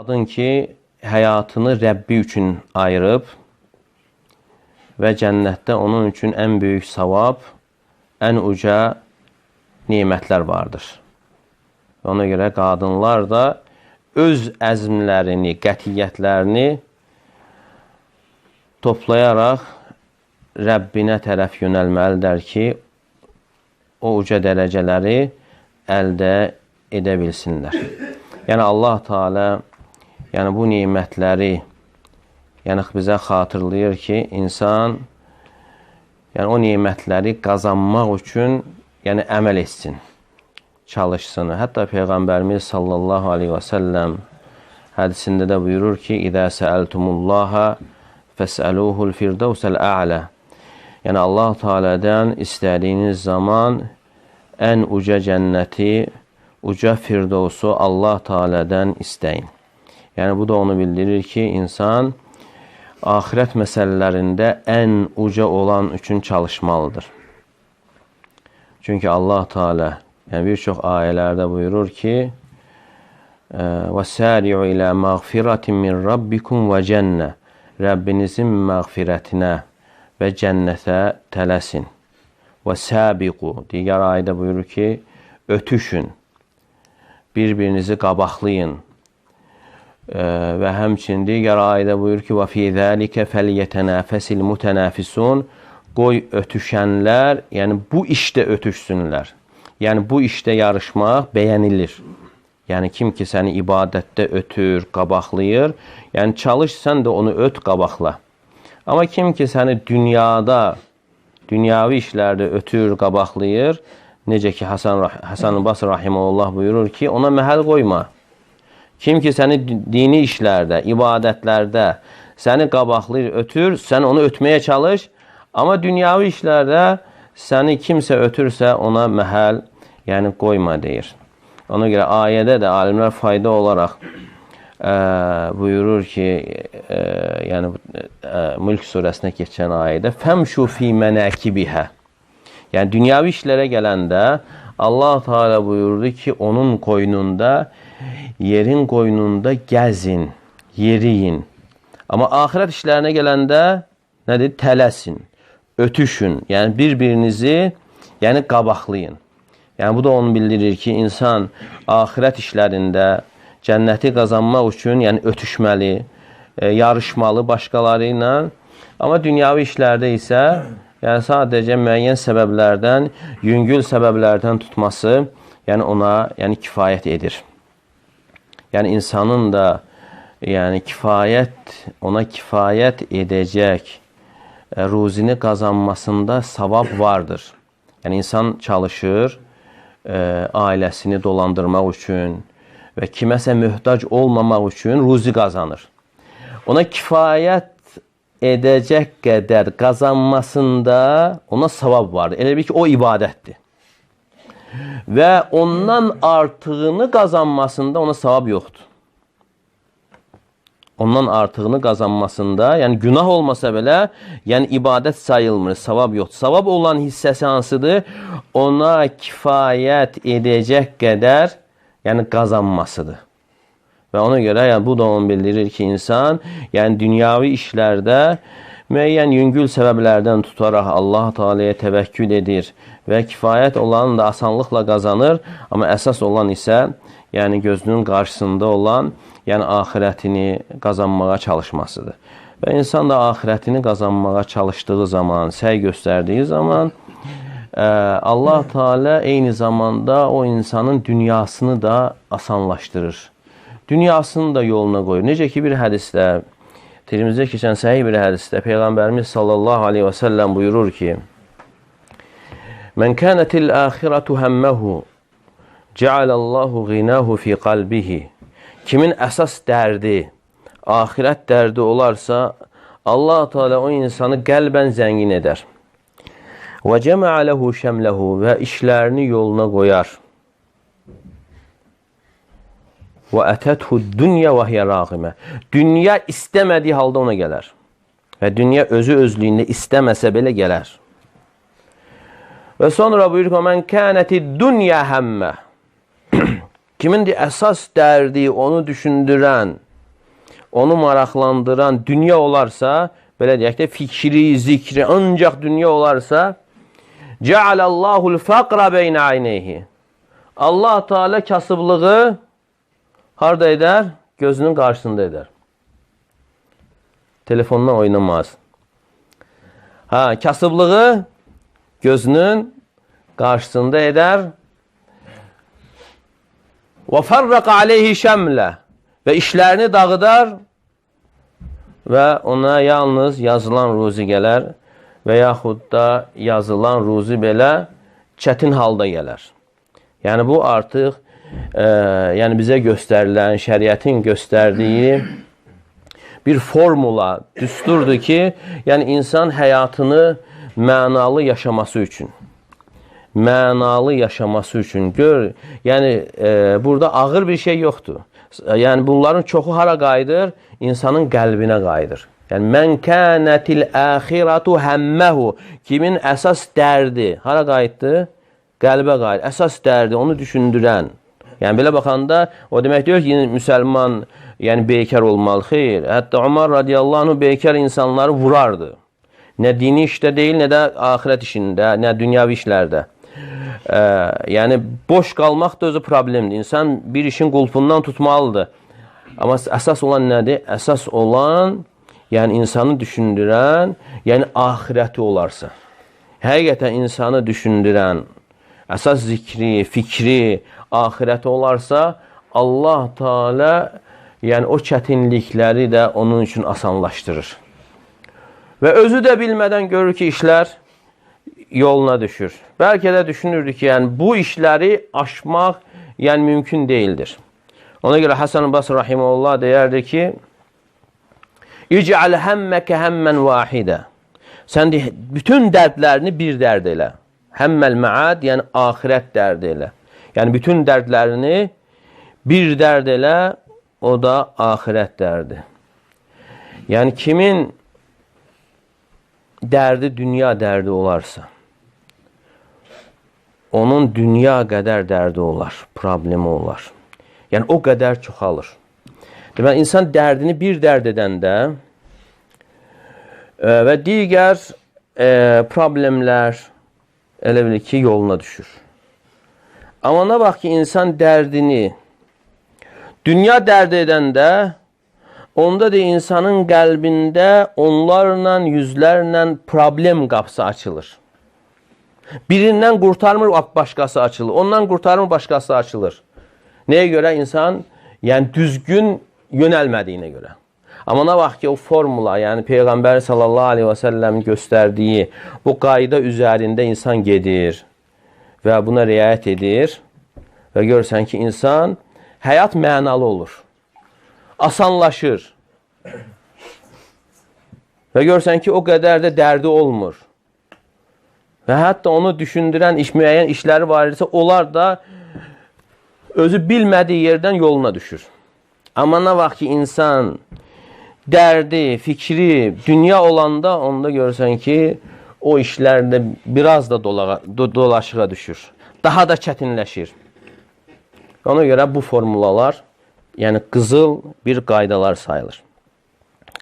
Qadın ki, həyatını Rəbbi üçün ayırıb və cənnətdə onun üçün ən böyük savab, ən uca nemətlər vardır. Ona görə qadınlar da öz əzmlərini, qətiyyətlərini toplayaraq Rəbbinə tərəf yönəlməlidir ki, o uca dərəcələri əldə edə bilsinlər. Yəni Allah Teala yəni bu nemətləri yəni bizə xatırlayır ki, insan yəni o nemətləri qazanmaq üçün yəni əməl etsin, çalışsın. Hətta peyğəmbərimiz sallallahu əleyhi və səlləm hədisində də buyurur ki, "İzə səəltumullaha fəsəluhul firdevsel a'la." Yəni Allah Teala'dan istədiyiniz zaman ən uca cənnəti, uca firdevsu Allah Teala'dan istəyin. Yəni bu da onu bildirir ki, insan axirət məsələlərində ən uca olan üçün çalışmalıdır. Çünki Allah Teala yəni bir çox ayələrdə buyurur ki: "Və sari'u ilə mağfiratin min rabbikum və cennə." Rəbbinizin məğfirətinə və cənnətə tələsin. Və sabiqu digər ayədə buyurur ki, ötüşün. Bir-birinizi qabaqlayın. E, və həmçinin digər ayədə buyurur ki, və fi zəlikə fəliyyətənəfəsil mutənəfisun. Qoy ötüşənlər, yəni bu işdə ötüşsünlər. Yəni bu işdə yarışmaq bəyənilir. Yəni kim ki səni ibadətdə ötür, qabaqlayır, yəni çalış sən də onu öt, qabaqla. Amma kim ki səni dünyada, dünyavi işlərdə ötür, qabaqlayır, necə ki Hasan Hasan Basri rahimehullah buyurur ki, ona məhəl qoyma. Kim ki səni dini işlərdə, ibadətlərdə səni qabaqlayır, ötür, sən onu ötməyə çalış, amma dünyavi işlərdə səni kimsə ötürsə ona məhəl, yəni qoyma deyir. Ona görə ayədə də alimlər fayda olaraq e, buyurur ki, e, yəni e, Mülk surəsinə keçən ayədə "Femşu fi menakibihə." Yəni dünyavi işlərə gələndə Allah Teala buyurdu ki, onun qoynunda, yerin qoynunda gəzin, yeriyin. Amma axirət işlərinə gələndə nədir? Tələsin, ötüşün. Yəni bir-birinizi yəni qabaqlayın. Yəni bu da onu bildirir ki, insan axirət işlərində cənnəti qazanmaq üçün, yəni ötüşməli, e, yarışmalı başqaları ilə. Amma dünyavi işlərdə isə yəni sadəcə müəyyən səbəblərdən, yüngül səbəblərdən tutması, yəni ona yəni kifayət edir. Yani insanın da yani kifayet ona kifayet edecek e, ruzini kazanmasında savap vardır. Yani insan çalışır e, ailesini dolandırmak için ve kimese mühtaç olmamak için ruzi kazanır. Ona kifayet edecek qədər qazanmasında ona savab vardır. Elə ki, o ibadətdir. Və ondan artığını qazanmasında ona savab yoxdur ondan artığını qazanmasında, yəni günah olmasa belə, yəni ibadət sayılmır, savab yoxdur. Savab olan hissəsi hansıdır? Ona kifayət edəcək qədər, yəni qazanmasıdır. Və ona görə yəni bu da onu bildirir ki, insan yəni dünyavi işlərdə müəyyən yüngül səbəblərdən tutaraq Allah Taala'ya təvəkkül edir və kifayət olanı da asanlıqla qazanır, amma əsas olan isə yəni gözünün qarşısında olan yəni axirətini qazanmağa çalışmasıdır. Və insan da axirətini qazanmağa çalışdığı zaman, səy göstərdiyi zaman ə, Allah Teala eyni zamanda o insanın dünyasını da asanlaşdırır. Dünyasını da yoluna qoyur. Necə ki bir hədisdə Dilimize geçen sahih bir hadiste Peygamberimiz sallallahu aleyhi ve sellem buyurur ki Men kânetil âhiretu hemmehu cealallahu ginahu fi kalbihi Kimin esas derdi, ahiret derdi olarsa allah Teala o insanı gelben zengin eder. Ve cema'a lehu şemlehu ve işlerini yoluna koyar.'' Ve etethu dünya vahye râgime. Dünya istemediği halde ona gelir. Ve dünya özü özlüğünde istemese bile gelir. Ve sonra buyuruyor ki men kâneti dünya hemme. Kimin de esas derdi onu düşündüren, onu maraqlandıran dünya olarsa, belə deyək də, fikri, zikri ancaq dünya olarsa, Cealallahu'l faqra beyne ayneyhi. Allah Teala kasıblığı harda eder? Gözünün qarşısında eder. Telefondan oynamaz. Ha, kasıblığı gözünün qarşısında eder. Və farraqa aleyhi şəmlə və işlərini dağıdar və ona yalnız yazılan ruzi gələr və yaxud yazılan ruzi belə çətin halda gələr. Yəni bu artıq e, yəni bizə göstərilən şəriətin göstərdiyi bir formula, düsturdur ki, yəni insan həyatını mənalı yaşaması üçün mənalı yaşaması üçün gör, yəni e, burada ağır bir şey yoxdur. Yəni bunların çoxu hara qayıdır? İnsanın qəlbinə qayıdır. Yəni mən kanatil axiratu hammahu kimin əsas dərdi hara qayıtdı? Qəlbə qayıdır. Əsas dərdi onu düşündürən. Yəni belə baxanda o demək deyir ki, müsəlman yəni bekar olmalı. Xeyr. Hətta Ömər radiyallahu anh bekar insanları vurardı. Nə dini işdə deyil, nə də axirət işində, nə dünyavi işlərdə. Ə, yəni boş qalmaq da özü problemdir. İnsan bir işin qulpundan tutmalıdır. Amma əsas olan nədir? Əsas olan yəni insanı düşündürən, yəni axirəti olarsa. Həqiqətən insanı düşündürən, əsas zikri, fikri, axirəti olarsa, Allah Teala yəni o çətinlikləri də onun üçün asanlaşdırır. Və özü də bilmədən görür ki, işlər yoluna düşür. Bəlkə də düşünürdü ki, yəni bu işləri aşmaq yəni mümkün deyildir. Ona görə Hasan Basri rahimehullah deyərdi ki: "İc'al hammaka hamman vahida." Sən bütün dərdlərini bir dərd elə. Həmməl məad, yəni axirət dərdi elə. Yəni bütün dərdlərini bir dərd elə, o da axirət dərdi. Yəni kimin dərdi dünya dərdi olarsa, onun dünya qədər dərdi olar, problemi olar. Yəni o qədər çoxalır. Deməli insan dərdini bir dərd edəndə e, və digər e, problemlər elə bilir ki, yoluna düşür. Amma nə bax ki, insan dərdini dünya dərd edəndə onda da insanın qəlbində onlarla, yüzlərlə problem qapısı açılır. Birindən qurtarmır, başqası açılır. Ondan qurtarmır, başqası açılır. Nəyə görə? İnsan yəni düzgün yönəlmədiyinə görə. Amma nə vaxt ki, o formula, yəni Peyğəmbər sallallahu aleyhi və səlləm göstərdiyi bu qayda üzərində insan gedir və buna riayət edir və görürsən ki, insan həyat mənalı olur. Asanlaşır. Və görürsən ki, o qədər də dərdi olmur. Və hətta onu düşündürən iş, müəyyən işləri var idisə, onlar da özü bilmədiyi yerdən yoluna düşür. Amma nə vaxt ki, insan dərdi, fikri, dünya olanda onda görürsən ki, o işlərdə biraz da dolağa, do, dolaşığa düşür. Daha da çətinləşir. Ona görə bu formulalar, yəni qızıl bir qaydalar sayılır.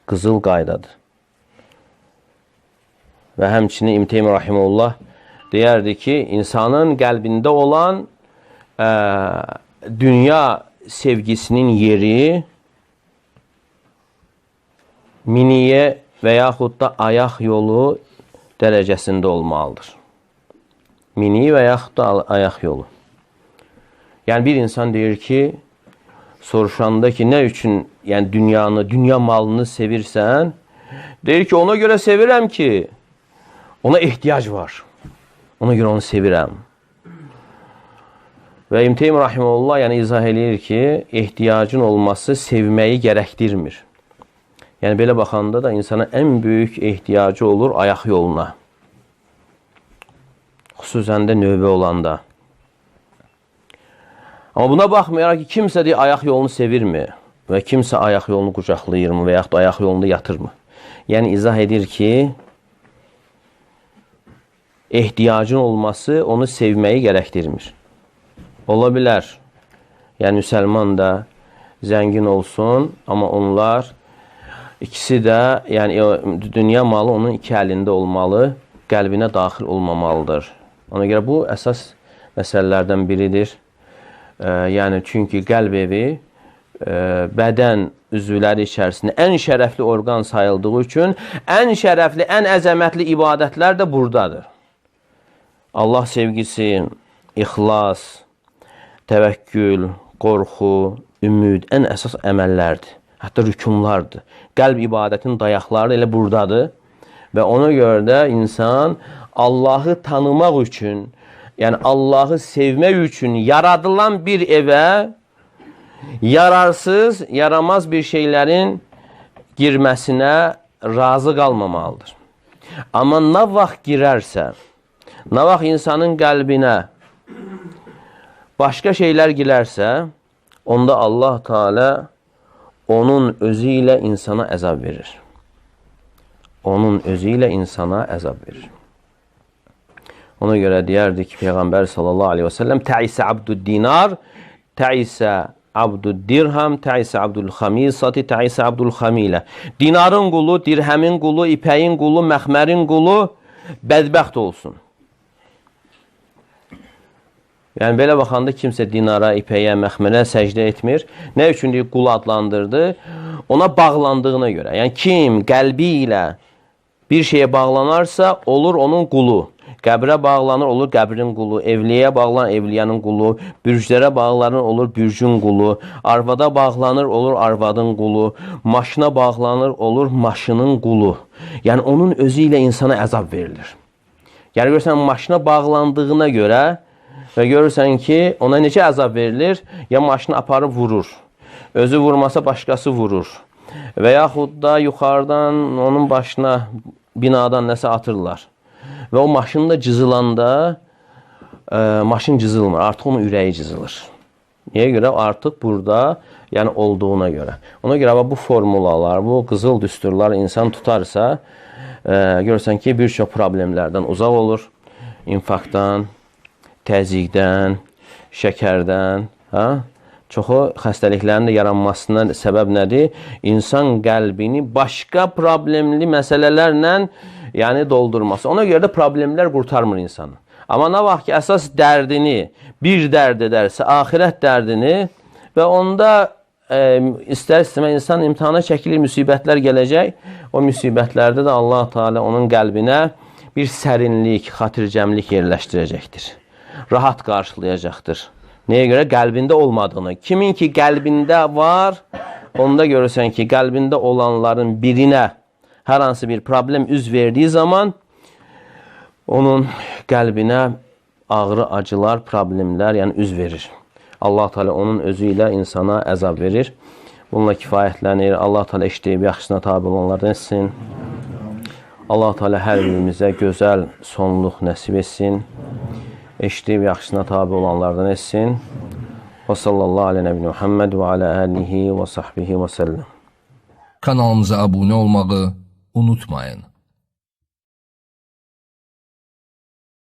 Qızıl qaydadır. Və həmçinin İbn Teymiyyə rahimehullah deyərdi ki, insanın qəlbində olan ə, dünya sevgisinin yeri miniyə və yaxud da ayaq yolu dərəcəsində olmalıdır. Mini və yaxud da ayaq yolu. Yəni bir insan deyir ki, soruşanda ki, nə üçün yəni dünyanı, dünya malını sevirsən? Deyir ki, ona görə sevirəm ki, Ona ehtiyac var. Ona görə onu sevirəm. Və İmteym Rahimullah yəni izah eləyir ki, ehtiyacın olması sevməyi gərəkdirmir. Yəni belə baxanda da insana ən böyük ehtiyacı olur ayaq yoluna. Xüsusən də növbə olanda. Amma buna baxmayaraq ki, kimsə deyir ayaq yolunu sevirmi və kimsə ayaq yolunu qucaqlayırmı və yaxud da ayaq yolunda yatırmı? Yəni izah edir ki, ehtiyacın olması onu sevməyi gərəkdirmir. Ola bilər, yəni müsəlman da zəngin olsun, amma onlar İkisi də, yəni o, dünya malı onun iki əlində olmalı, qəlbinə daxil olmamalıdır. Ona görə bu əsas məsələlərdən biridir. E, yəni çünki qəlb evi e, bədən üzvləri içərisində ən şərəfli orqan sayıldığı üçün ən şərəfli, ən əzəmətli ibadətlər də burdadır. Allah sevgisi, ixlas, təvəkkül, qorxu, ümid ən əsas əməllərdir. Hətta rükunlardır. Qəlb ibadətin dayaqları elə burdadır. Və ona görə də insan Allahı tanımaq üçün, yəni Allahı sevmək üçün yaradılan bir evə yararsız, yaramaz bir şeylərin girməsinə razı qalmamalıdır. Amma nə vaxt girərsə, nə vaxt insanın qəlbinə başqa şeylər girərsə, onda Allah Teala onun özü ilə insana əzab verir. Onun özü ilə insana əzab verir. Ona görə deyərdi ki, Peyğəmbər sallallahu aleyhi və səlləm Təisə abdud dinar, təisə abdud dirham, təisə abdul xamisati, təisə abdul xamilə. Dinarın qulu, dirhəmin qulu, ipəyin qulu, məxmərin qulu bədbəxt olsun. Yəni belə baxanda kimsə dinara, ipəyə, məxmərə səcdə etmir. Nə üçün deyir qul adlandırdı? Ona bağlandığına görə. Yəni kim qəlbi ilə bir şeyə bağlanarsa, olur onun qulu. Qəbrə bağlanır, olur qəbrin qulu. Evliyə bağlanır, evliyanın qulu. Bürclərə bağlanır, olur bürcün qulu. Arvada bağlanır, olur arvadın qulu. Maşına bağlanır, olur maşının qulu. Yəni onun özü ilə insana əzab verilir. Yəni görürsən maşına bağlandığına görə və görürsən ki, ona necə əzab verilir? Ya maşını aparıb vurur. Özü vurmasa başqası vurur. Və yaxud da yuxarıdan onun başına binadan nəsə atırlar. Və o maşın da cızılanda e, maşın cızılmır. Artıq onun ürəyi cızılır. Niyə görə? Artıq burada, yəni olduğuna görə. Ona görə bu formulalar, bu qızıl düsturlar insan tutarsa, e, görürsən ki, bir çox problemlərdən uzaq olur. İnfarktdan, təzyiqdən, şəkərdən, hə? Çoxu xəstəliklərin də yaranmasına səbəb nədir? İnsan qəlbini başqa problemli məsələlərlə yəni doldurması. Ona görə də problemlər qurtarmır insanı. Amma nə vaxt ki, əsas dərdini bir dərd edərsə, axirət dərdini və onda e, istər-istəmə insan imtahana çəkilir, müsibətlər gələcək. O müsibətlərdə də Allah Teala onun qəlbinə bir sərinlik, xatircəmlik yerləşdirəcəkdir. Rahat qarşılayacaqdır. Nəyə görə? Qəlbində olmadığını. Kimin ki qəlbində var, onda görürsən ki, qəlbində olanların birinə hər hansı bir problem üz verdiyi zaman onun qəlbinə ağrı, acılar, problemlər, yəni üz verir. Allah Teala onun özü ilə insana əzab verir. Bununla kifayətlənir. Allah Teala işləyib yaxşısına tabe olanlardan etsin. Allah Teala hər birimizə gözəl sonluq nəsib etsin. Eşidib yaxşısına tabe olanlardan etsin. Və sallallahu alə nəbi Muhammed və alə alihi və sahbihi və səlləm. Kanalımıza abunə olmağı unutmayın.